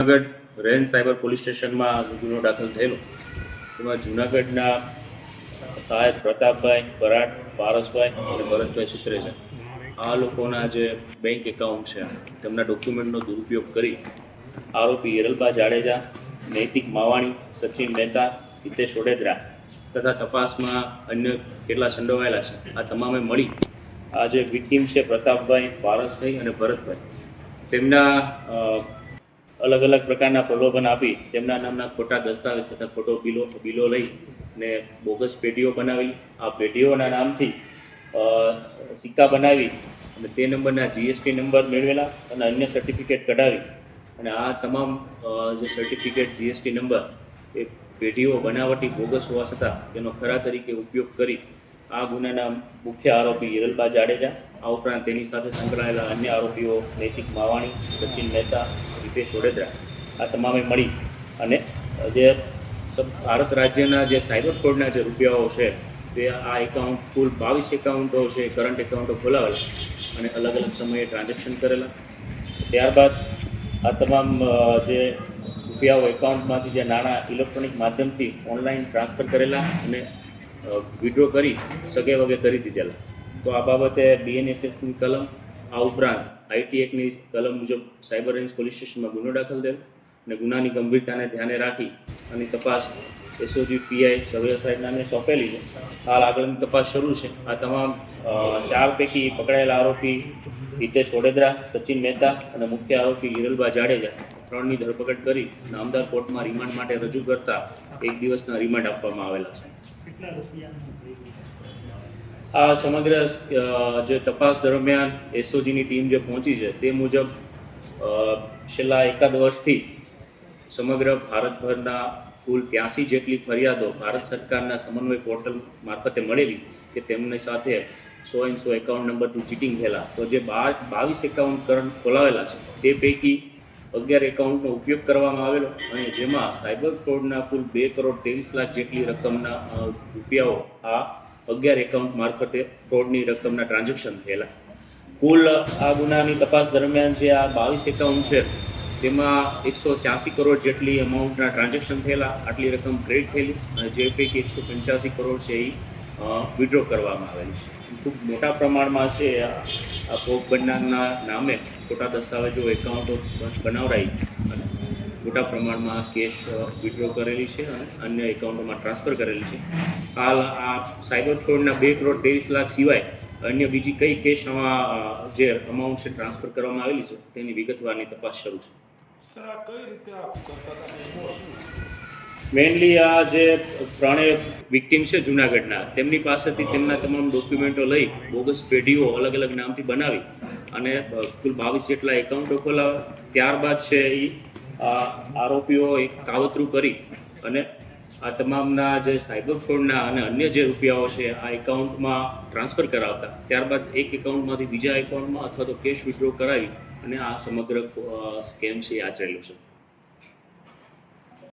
Junagadh range cyber police સ્ટેશનમાં ગુનો દાખલ થયેલો, એમાં જુનાગઢના સાહેબ પ્રતાપભાઈ બરાટ પારસભાઈ અને ભરતભાઈ સુત્રેજા આ લોકોના જે બેંક એકાઉન્ટ છે, તેમના ડોક્યુમેન્ટનો દુરુપયોગ કરી આરોપી હિરલબા જાડેજા, નૈતિક માવાણી, સચિન મહેતા, હિતેશ ઓડેદરા તથા તપાસમાં અન્ય કેટલા સંડોવાયેલા છે, આ તમામે મળી આ જે વિક્ટીમ છે પ્રતાપભાઈ, પારસભાઈ અને ભરતભાઈ. તેમના અલગ અલગ પ્રકારના પ્રલોભન આપી, તેમના નામના ખોટા દસ્તાવેજ તથા ખોટો બિલો બિલો લઈ ને બોગસ પેઢીઓ બનાવી. આ પેઢીઓના નામથી સિક્કા બનાવી અને તે નંબરના જીએસટી નંબર મેળવેલા અને અન્ય સર્ટિફિકેટ કઢાવી. અને આ તમામ જે સર્ટિફિકેટ જીએસટી નંબર, એ પેઢીઓ બનાવટી બોગસ હોવા છતાં તેનો ખરા તરીકે ઉપયોગ કરી આ ગુનાના મુખ્ય આરોપી હિરલબા જાડેજા, આ ઉપરાંત તેની સાથે સંકળાયેલા અન્ય આરોપીઓ, નૈતિક માવાણી, સચિન મહેતા હિતેશ ઓડેદરા આ તમામે મળી. અને જે ભારત રાજ્યના જે સાયબર ફ્રોડના જે રૂપિયાઓ છે, તે આ એકાઉન્ટ કુલ બાવીસ એકાઉન્ટો છે, કરંટ એકાઉન્ટો ખોલાવેલા અને અલગ અલગ સમયે ટ્રાન્ઝેક્શન કરેલા. ત્યારબાદ આ તમામ જે રૂપિયાઓ એકાઉન્ટમાંથી જે નાણાં ઇલેક્ટ્રોનિક માધ્યમથી ઓનલાઈન ટ્રાન્સફર કરેલા અને વિડ્રો કરી સગે વગે કરી દીધેલા. તો આ બાબતે બીએનએસએસની કલમ, આ ઉપરાંત આઈટી એક્ટની કલમ મુજબ સાયબર રેન્જ પોલીસ સ્ટેશનમાં ગુનો દાખલ થયો અને ગુનાની ગંભીરતાને ધ્યાને રાખી અને તપાસ એસઓજી પીઆઈ સર્વે સાહેબ નામે સોંપેલી છે. હાલ આગળની તપાસ શરૂ છે. આ તમામ ચાર પૈકી પકડાયેલા આરોપી હિતેશ ઓડેદરા સચિન મહેતા અને મુખ્ય આરોપી હિરલબા જાડેજા ત્રણની ધરપકડ કરી નામદાર કોર્ટમાં રિમાન્ડ માટે રજૂ કરતા એક દિવસના રિમાન્ડ આપવામાં આવેલા છે. આ સમગ્ર જે તપાસ દરમિયાન એસઓજીની ટીમ જે પહોંચી છે, તે મુજબ છેલ્લા એકાદ વર્ષથી સમગ્ર ભારતભરના કુલ ત્યાંસી જેટલી ફરિયાદો ભારત સરકારના સમન્વય પોર્ટલ મારફતે મળેલી કે તેમની સાથે સો એન સો એકાઉન્ટ નંબરથી ચીટિંગ થયેલા. તો જે બાર બાવીસ એકાઉન્ટ કરંટ ખોલાવેલા છે, તે પૈકી અગિયાર એકાઉન્ટનો ઉપયોગ કરવામાં આવેલો અને જેમાં સાયબર ફ્રોડના કુલ બે કરોડ ત્રેવીસ લાખ જેટલી રકમના રૂપિયાઓ આ અગિયાર એકાઉન્ટ મારફતે ફ્રોડની રકમના ટ્રાન્ઝેક્શન થયેલા. કુલ આ ગુનાની તપાસ દરમિયાન જે આ બાવીસ એકાઉન્ટ છે, તેમાં એકસો છ્યાસી કરોડ જેટલી અમાઉન્ટના ટ્રાન્ઝેક્શન થયેલા, આટલી રકમ ક્રેડિટ થયેલી જે પૈકી એકસો પંચ્યાસી કરોડ છે એ વિડ્રો કરવામાં આવેલી છે. ખૂબ મોટા પ્રમાણમાં છે આ ભોગ બનનારના નામે ખોટા દસ્તાવેજો એકાઉન્ટો અને મોટા પ્રમાણમાં કેશ વિડ્રો કરેલી છે અને અન્ય એકાઉન્ટોમાં ટ્રાન્સફર કરેલી છે. હાલ આ સાયબર ફ્રોડના બે કરોડ ત્રેવીસ લાખ સિવાય અન્ય બીજી કઈ કેશ આમાં જે અમાઉન્ટ છે ટ્રાન્સફર કરવામાં આવેલી છે તેની વિગતવારની તપાસ શરૂ છે? મેઇનલી આ જે ત્રણેય વિક્ટીમ છે જુનાગઢના તેમની પાસેથી તેમના તમામ ડોક્યુમેન્ટો લઈ બોગસ પેઢીઓ અલગ અલગ નામથી બનાવી અને કુલ બાવીસ જેટલા એકાઉન્ટો ખોલાવ્યા. ત્યારબાદ છે એ આરોપીઓ એક કાવતરું કરી અને આ તમામના જે સાયબર ફ્રોડના અને અન્ય જે રૂપિયાઓ છે, આ એકાઉન્ટમાં ટ્રાન્સફર કરાવતા. ત્યારબાદ એક એકાઉન્ટમાંથી બીજા એકાઉન્ટમાં અથવા તો કેશ વિડ્રો કરાવી અને આ સમગ્ર સ્કેમ છે એ આચરેલું છે.